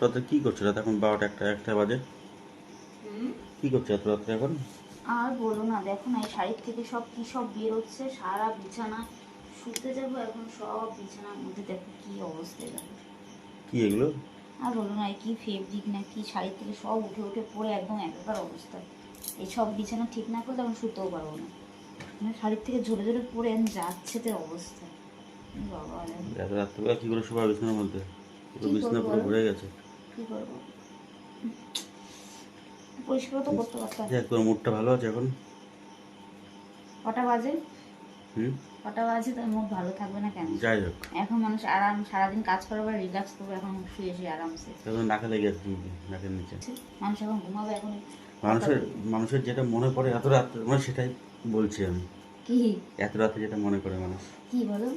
রাতে কি করছ? রাত এখন বারোটা একটা একটা বাজে। কি করছ এত রাত্রে এখন? আর বলো না দেখো না এই শাড়ির থেকে সব কি সব বেরোচ্ছে সারা বিছানা শুতে যাব এখন সব বিছানার মধ্যে। দেখো কি অবস্থা দেখো। কি এগুলো? আর বলো না কি ফেব্রিক না কি শাড়ির থেকে সব উঠে উঠে পড়ে একদম একাকার অবস্থা। এই সব বিছানা ঠিক না করলে এখন শুতেও পারব না। মানে শাড়ির থেকে ঝরে ঝরে পড়ে যাচ্ছে তো অবস্থা। বাবা রাত্রেবেলা কি করে শোবা বিছানার মধ্যে? পুরো বিছানা পুরো? ভরে গেছে। কি করব? পরিষ্কার তো করতে পারতাম। যাক তোর মুডটা ভালো আছে এখন? কটা বাজে? হুম? কটা বাজে? ভালো থাকবে না কেন? যাই হোক। এখন মানুষ আরাম সারাদিন কাজ রিল্যাক্স করবে এখন শুয়ে শুয়ে আরামসে। এখন নাকে লেগে নাকের নিচে। মানুষ এখন ঘুমাবে এখন। মানুষের মানুষের যেটা মনে পড়ে এত রাত মানে সেটাই বলছি আমি। কি? এত রাতে যেটা মনে করে মানুষ। কি বলো?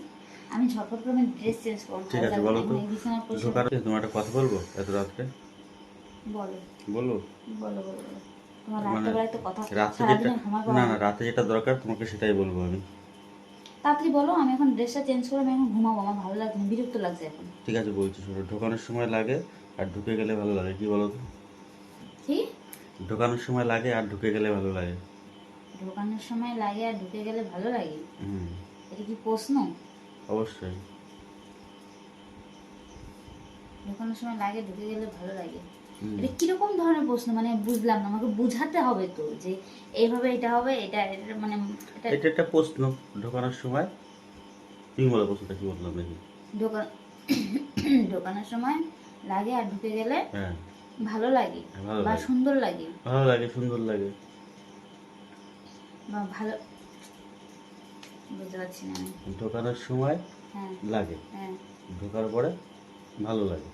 আমি ঝটপট করে ড্রেস চেঞ্জ করব ঠিক আছে, বলো তো। ঢোকার তোমার একটা কথা বলব এত রাত্রে? বলো। বলো। বলো বলো তোমার মানে তো কথা রাতে যেটা না না রাতে যেটা দরকার তোমাকে সেটাই বলব আমি। তাড়াতাড়ি বলো আমি এখন ড্রেসটা চেঞ্জ করে আমি এখন ঘুমাবো আমার ভালো লাগছে বিরক্ত লাগছে এখন। ঠিক আছে বলছি শোনো ঢোকানোর সময় লাগে আর ঢুকে গেলে ভালো লাগে কি বলো তো? কি? ঢোকানোর সময় লাগে আর ঢুকে গেলে ভালো লাগে। ঢোকানোর সময় লাগে আর ঢুকে গেলে ভালো লাগে? হুম। এটা কি প্রশ্ন? অবশ্যই। ঢোকানোর সময় লাগে ঢুকে গেলে ভালো লাগে। এটা কীরকম ধরনের প্রশ্ন? মানে বুঝলাম না আমাকে বুঝাতে হবে তো যে এইভাবে এটা হবে এটা এটা মানে এটা একটা প্রশ্ন ঢোকানোর সময়। তুমি বলো প্রশ্নটা কি বললাম দেখি ঢোকা ঢোকানোর সময় লাগে আর ঢুকে গেলে হ্যাঁ। ভালো লাগে বা সুন্দর লাগে। ভালো লাগে সুন্দর লাগে। বা ভালো বুঝতে পারছি না আমি। ঢোকানোর সময় হ্যাঁ। লাগে। হ্যাঁ। ঢোকার পরে ভালো লাগে।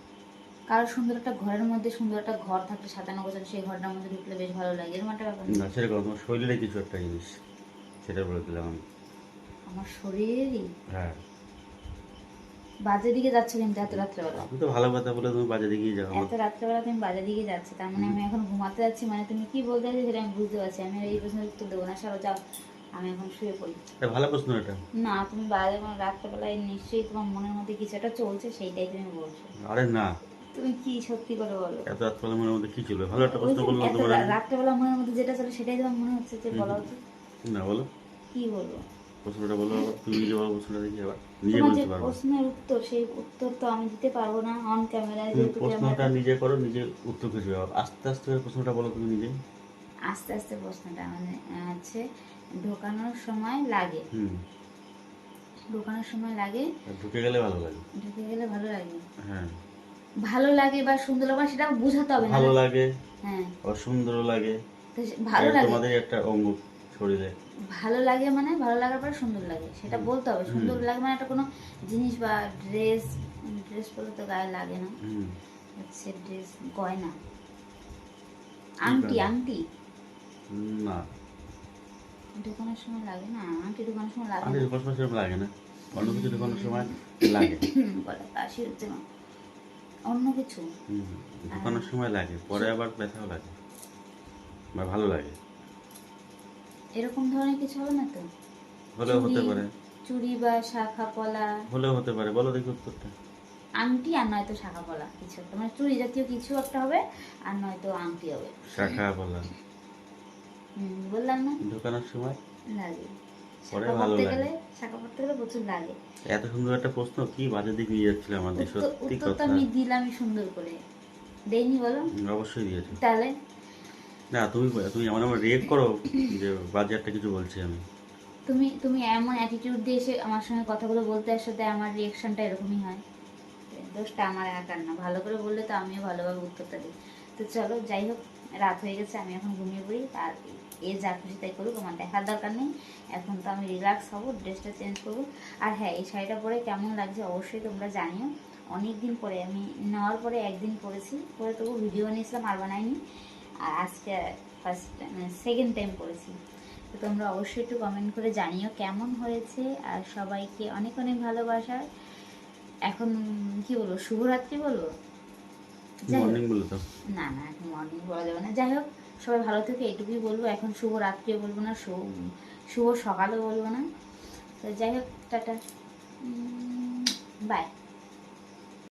কারও সুন্দর একটা ঘরের মধ্যে সুন্দর একটা ঘর থাকলে সাজানো গোছানো সেই ঘরটার মধ্যে ঢুকলে বেশ ভালো লাগে। এরকম একটা ব্যাপার না সেরকম তোমার শরীরে কিছু একটা জিনিস সেটা বলে দিলাম আমি। আমার শরীরেরই হ্যাঁ। বাজে দিকে যাচ্ছে কিন্তু এত রাত্রেবেলা। তো ভালো কথা বলে তুমি বাজে দিকেই যাও। এত রাত্রেবেলা তুমি দিকে যাচ্ছে তার মানে আমি এখন ঘুমাতে যাচ্ছি মানে তুমি কি বলতে চাইছো সেটা আমি বুঝতে পারছি আমি এই প্রশ্নের উত্তর দেবো না। সারো যাও। আমি এখন শুয়ে পড়ি। এটা ভালো প্রশ্ন এটা। না তুমি বাজে কোনো রাত্রেবেলায় নিশ্চয়ই তোমার মনের মধ্যে কিছু একটা চলছে সেইটাই তুমি বলছো। আরে না। তুমি কি সত্যি করে বলো? এত রাত পরে মনের মধ্যে কি ছিল ভালো একটা প্রশ্ন করলাম তোমার রাত্রেবেলা মনের মধ্যে যেটা চলে সেটাই তোমার মনে হচ্ছে যে বলা উচিত? না বলো। কি বলব? প্রশ্নটা বলো তুমি নিজে বলো প্রশ্নটা দেখি আবার। নিজে বলতে পারব। প্রশ্নের উত্তর সেই উত্তর তো আমি দিতে পারব না অন ক্যামেরায় প্রশ্নটা নিজে করো নিজে উত্তর খুঁজে পাবো আস্তে আস্তে প্রশ্নটা বলো তুমি নিজে। আস্তে আস্তে প্রশ্নটা মানে হচ্ছে ঢোকানোর সময় লাগে। ঢোকানোর সময় লাগে। ঢুকে গেলে ভালো লাগে। ঢুকে গেলে ভালো লাগে। হ্যাঁ। ভালো লাগে বা সুন্দর লাগে সেটা বোঝাতে হবে ভালো লাগে হ্যাঁ। অসুন্দর লাগে। ভালো লাগে। তোমাদের একটা অঙ্গ শরীরে। ভালো লাগে মানে ভালো লাগার পরে সুন্দর লাগে সেটা বলতে হবে। সুন্দর লাগে মানে একটা কোনো জিনিস বা ড্রেস ড্রেস পরে তো গায়ে লাগে না। হুম। হচ্ছে ড্রেস গয়না? আংটি? আংটি। না। ঢোকানোর সময় লাগে না? সময় লাগে আমি না। সময় সেরকম লাগে না। অন্য কিছু ঢোকানোর সময় লাগে। গলা কাশি হচ্ছে না। অন্য কিছু? হুম, ঢোকানোর সময় লাগে পরে আবার ব্যথাও লাগে। বা ভালো লাগে। এরকম ধরনের কিছু হবে না তো? হলেও হতে পারে। চুড়ি বা শাখা পলা হলেও হতে পারে। বলো দেখি উত্তরটা। আংটি আর নয়তো শাখা পলা কিছু একটা। মানে চুড়ি জাতীয় কিছু একটা হবে আর নয়তো আংটি হবে। শাখা হুম, বললাম না? ঢোকানোর সময়? লাগে। পরে ভালো লাগে। শাখা পড়তে গেলে প্রচুর লাগে। এত সুন্দর একটা প্রশ্ন কি বাজে দিক নিয়ে যাচ্ছিল আমাদের সত্যি কথা। আমি দিলামই সুন্দর করে। দেইনি বলো? অবশ্যই দিয়েছ। তাহলে? না তুমি তুমি এমন আমার রিয়েক্ট করো যে বাজে একটা কিছু বলছি আমি। তুমি তুমি এমন অ্যাটিটিউড দিয়ে এসে আমার সঙ্গে কথাগুলো বলতে আসো তাই আমার রিয়েকশনটা এরকমই হয়। দোষটা আমার একার না। ভালো করে বললে তো আমিও ভালোভাবে উত্তরটা দিই। তো চলো যাই হোক রাত হয়ে গেছে আমি এখন ঘুমিয়ে পড়ি আর এ যা খুশি তাই করুক আমার দেখার দরকার নেই। এখন তো আমি রিল্যাক্স হব ড্রেসটা চেঞ্জ করব। আর হ্যাঁ এই শাড়িটা পরে কেমন লাগছে অবশ্যই তোমরা জানিও। অনেক দিন পরে আমি নেওয়ার পরে একদিন পরেছি পরে তবু ভিডিও বানিয়েছিলাম আর বানাইনি। আর আজকে ফার্স্ট মানে সেকেন্ড টাইম করেছি তো তোমরা অবশ্যই একটু কমেন্ট করে জানিও কেমন হয়েছে। আর সবাইকে অনেক অনেক ভালোবাসার এখন কি বলব শুভরাত্রি বলব? না না এখন মর্নিং বলা যাবে না। যাই হোক সবাই ভালো থেকে এটুকুই বলব। এখন শুভ রাত্রিও বলব না শুভ শুভ সকালও বলব না। তো যাই হোক টাটা। বাই